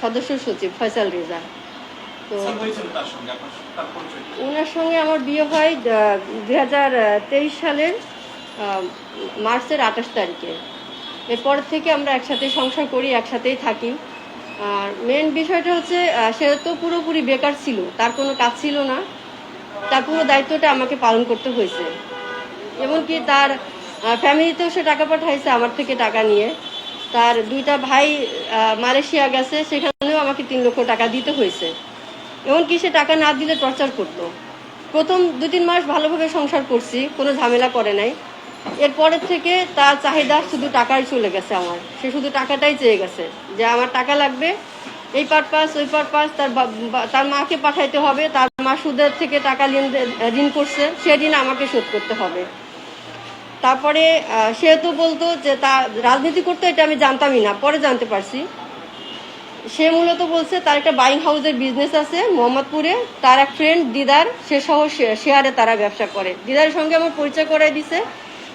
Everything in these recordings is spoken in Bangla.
সদস্য সচিব ফয়সাল রেজা। তো? ওনার সঙ্গে আমার বিয়ে হয় দুই হাজার তেইশ সালের মার্চের আঠাশ তারিখে। এরপর থেকে আমরা একসাথে সংসার করি একসাথেই থাকি। আর মেন বিষয়টা হচ্ছে সে তো পুরোপুরি বেকার ছিল তার কোনো কাজ ছিল না। তার পুরো দায়িত্বটা আমাকে পালন করতে হয়েছে। এমনকি তার ফ্যামিলিতেও সে টাকা পাঠাইছে আমার থেকে টাকা নিয়ে। তার দুইটা ভাই মালয়েশিয়া গেছে, সেখানেও আমাকে তিন লক্ষ টাকা দিতে হয়েছে। এমনকি সে টাকা না দিলে টর্চার করতো। প্রথম দু তিন মাস ভালোভাবে সংসার করছি, কোনো ঝামেলা করে নাই। এরপরের থেকে তার চাহিদা শুধু টাকাই চলে গেছে আমার। সে শুধু টাকাটাই চেয়ে গেছে যে আমার টাকা লাগবে, এই পারপাস ওই পারপাস তার তার মাকে পাঠাইতে হবে, তার মা সুদের থেকে টাকা লেনদেন, ঋণ করছে, সে ঋণ আমাকে শোধ করতে হবে। তারপরে সে তো বলতো যে তা, রাজনীতি করতে এটা আমি জানতামই না, পরে জানতে পারছি। সে মূলত বলছে, তার একটা বাইং হাউসের বিজনেস আছে মোহাম্মদপুরে, তার এক ফ্রেন্ড দিদার, সে সহ শেয়ারে তারা ব্যবসা করে। দিদারের সঙ্গে আমার পরিচয় করাই দিছে,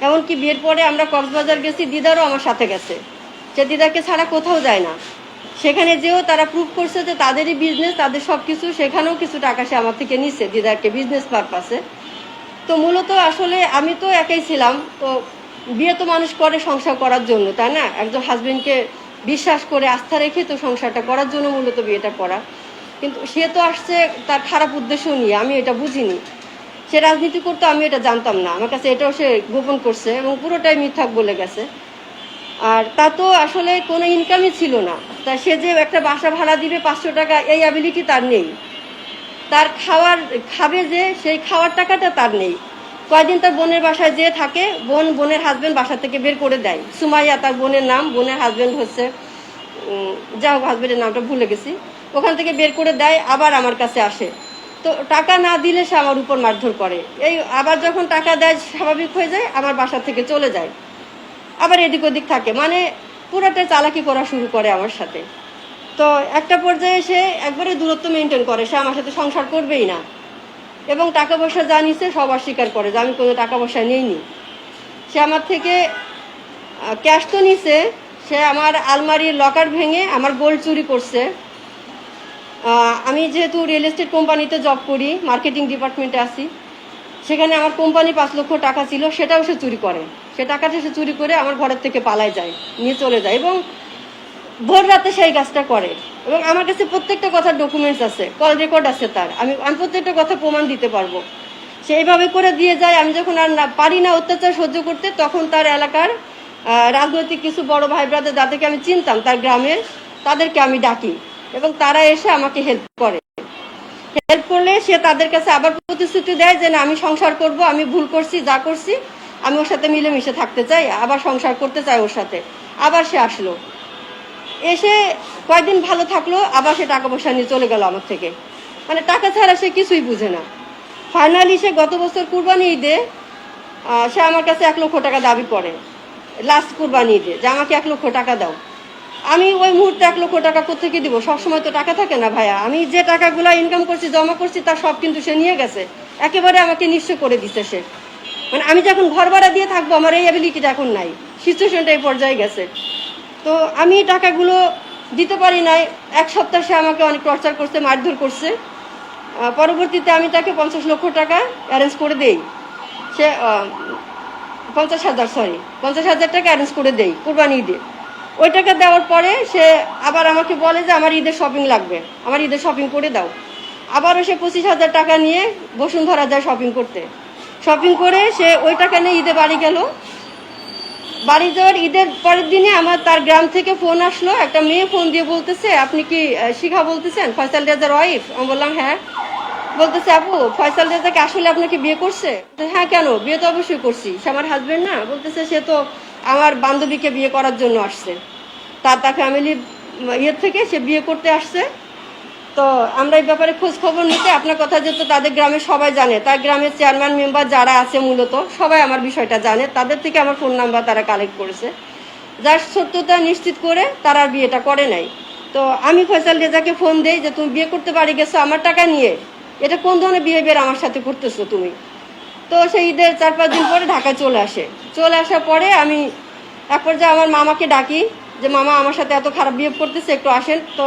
এমনকি বিয়ের পরে আমরা কক্সবাজার গেছি, দিদারও আমার সাথে গেছে। সে দিদারকে ছাড়া কোথাও যায় না। সেখানে যেও তারা প্রুভ করছে যে তাদেরই বিজনেস তাদের সব কিছু সেখানেও কিছু টাকা সে আমার থেকে নিচ্ছে দিদারকে বিজনেস পারপাসে তো মূলত আসলে আমি তো একাই ছিলাম, তো বিয়ে তো মানুষ করে সংসার করার জন্য, তাই না? একজন হাজবেন্ডকে বিশ্বাস করে আস্থা রেখে তো সংসারটা করার জন্য মূলত বিয়েটা করা। কিন্তু সে তো আসছে তার খারাপ উদ্দেশ্য নিয়ে, আমি এটা বুঝিনি। সে রাজনীতি করতো, আমি এটা জানতাম না। আমার কাছে এটাও সে গোপন করছে এবং পুরোটাই মিথ্যাক বলে গেছে। আর তা তো আসলে কোনো ইনকামই ছিল না। তা সে যে একটা বাসা ভাড়া দিবে পাঁচশো টাকা, এই অ্যাবিলিটি তার নেই। তার খাওয়ার, খাবে যে, সেই খাওয়ার টাকাটা তার নেই। কয়দিন তার বোনের বাসায় যেয়ে থাকে, বোন বোনের হাজবেন্ড বাসা থেকে বের করে দেয়। সুমাইয়া তার বোনের নাম, বোনের হাজব্যান্ড হচ্ছে যা হোক হাজব্যান্ডের নামটা ভুলে গেছি। ওখান থেকে বের করে দেয়, আবার আমার কাছে আসে। তো টাকা না দিলে সে আমার উপর মারধর করে। এই আবার যখন টাকা দেয়, স্বাভাবিক হয়ে যায়, আমার বাসা থেকে চলে যায়। আবার এদিক ওদিক থাকে। মানে পুরাটা চালাকি করা শুরু করে আমার সাথে। তো একটা পর্যায়ে সে একবারে দূরত্ব মেনটেন করে। সে আমার সাথে সংসার করবেই না। এবং টাকা পয়সা যা নিছে সব অস্বীকার করে যে আমি কোনো টাকা পয়সা নিইনি। সে আমার থেকে ক্যাশ তো নিছে, সে আমার আলমারির লকার ভেঙে আমার গোল্ড চুরি করছে। আমি যেহেতু রিয়েল এস্টেট কোম্পানিতে জব করি মার্কেটিং ডিপার্টমেন্টে আছি, সেখানে আমার কোম্পানি পাঁচ লক্ষ টাকা ছিল, সেটাও সে চুরি করে। সে টাকাটা সে চুরি করে আমার ঘরের থেকে পালায় যায়, নিয়ে চলে যায়। এবং ভোর রাতে সেই কাজটা করে। এবং আমার কাছে প্রত্যেকটা কথার ডকুমেন্টস আছে কল রেকর্ড আছে তার। আমি আমি প্রত্যেকটা কথা প্রমাণ দিতে পারব। সেইভাবে করে দিয়ে যায়, আমি যখন আর না, পারি না অত্যাচার সহ্য করতে, তখন তার এলাকার রাজনৈতিক কিছু বড় ভাই ব্রাদার যাদেরকে আমি চিনতাম, তার গ্রামের তাদেরকে আমি ডাকি। এবং তারা এসে আমাকে হেল্প করে। হেল্প করলে সে তাদের কাছে আবার প্রতিশ্রুতি দেয় যে, না, আমি সংসার করব, আমি ভুল করছি, যা করছি, আমি ওর সাথে মিলেমিশে থাকতে চাই, আবার সংসার করতে চাই ওর সাথে। আবার সে আসলো। এসে কয়েকদিন ভালো থাকল, আবার সে টাকা পয়সা নিয়ে চলে গেল আমার থেকে। মানে টাকা ছাড়া সে কিছুই বুঝে না। ফাইনালি সে গত বছর কুরবানি ঈদে সে আমার কাছে এক লক্ষ টাকা দাবি করে লাস্ট কুরবানি ঈদে, যে আমাকে এক লক্ষ টাকা দাও। আমি ওই মুহূর্তে এক লক্ষ টাকা কোথেকে দিব? সবসময় তো টাকা থাকে না ভাইয়া। আমি যে টাকাগুলো ইনকাম করছি, জমা করছি, তার সব কিন্তু সে নিয়ে গেছে। একেবারে আমাকে নিঃস্ব করে দিছে সে। মানে আমি যখন ঘর ভাড়া দিয়ে থাকব, আমার এই অ্যাবিলিটিটা এখন নাই। সিচুয়েশনটা এই পর্যায়ে গেছে। তো আমি টাকাগুলো দিতে পারি নাই। এক সপ্তাহ সে আমাকে অনেক টর্চার করছে, মারধর করছে। পরবর্তীতে আমি তাকে পঞ্চাশ লক্ষ টাকা অ্যারেঞ্জ করে দেই। সে পঞ্চাশ হাজার সরি পঞ্চাশ হাজার টাকা অ্যারেঞ্জ করে দেই, কোরবানি ঈদে। ওই টাকা দেওয়ার পরে সে আবার আমাকে বলে যে, আমার ঈদের শপিং লাগবে, আমার ঈদের শপিং করে দাও। আবারও সে পঁচিশ হাজার টাকা নিয়ে বসুন্ধরা যায় শপিং করতে। শপিং করে সে ওই টাকা নিয়ে ঈদে বাড়ি গেল। বাড়ি যাওয়ার ঈদের পরের দিনে আমার তার গ্রাম থেকে ফোন আসলো। একটা মেয়ে ফোন দিয়ে বলতেছে, আপনি কি শিখা বলতেছেন? ফয়সাল রেজার ওয়াইফ? আমি বললাম হ্যাঁ। বলতেছে, আপু, ফয়সাল রেজাকে আসলে আপনাকে বিয়ে করছে? হ্যাঁ কেন? বিয়ে তো অবশ্যই করছি। সে আমার হাজবেন্ড না। বলতেছে, সে তো আমার বান্ধবীকে বিয়ে করার জন্য আসছে। তার তার ফ্যামিলি ইয়ের থেকে সে বিয়ে করতে আসছে। তো আমরা এই ব্যাপারে খোঁজ খবর নিতে আপনার কথা যেহেতু তাদের গ্রামে সবাই জানে, তার গ্রামের চেয়ারম্যান মেম্বার যারা আছে মূলত, সবাই আমার বিষয়টা জানে, তাদের থেকে আমার ফোন নাম্বার তারা কালেক্ট করেছে। যার সত্যতা নিশ্চিত করে তারা বিয়েটা করে নাই। তো আমি ফয়সাল রেজাকে ফোন দেই যে, তুমি বিয়ে করতে পারি গেছো, আমার টাকা নিয়ে, এটা কোন ধরনের বিহেভিয়ার আমার সাথে করতেছো তুমি? তো সেই ঈদের চার পাঁচ দিন পরে ঢাকায় চলে আসে। চলে আসার পরে আমি এক পর্যায়ে আমার মামাকে ডাকি যে, মামা, আমার সাথে এত খারাপ বিহেভ করতেছে, একটু আসেন। তো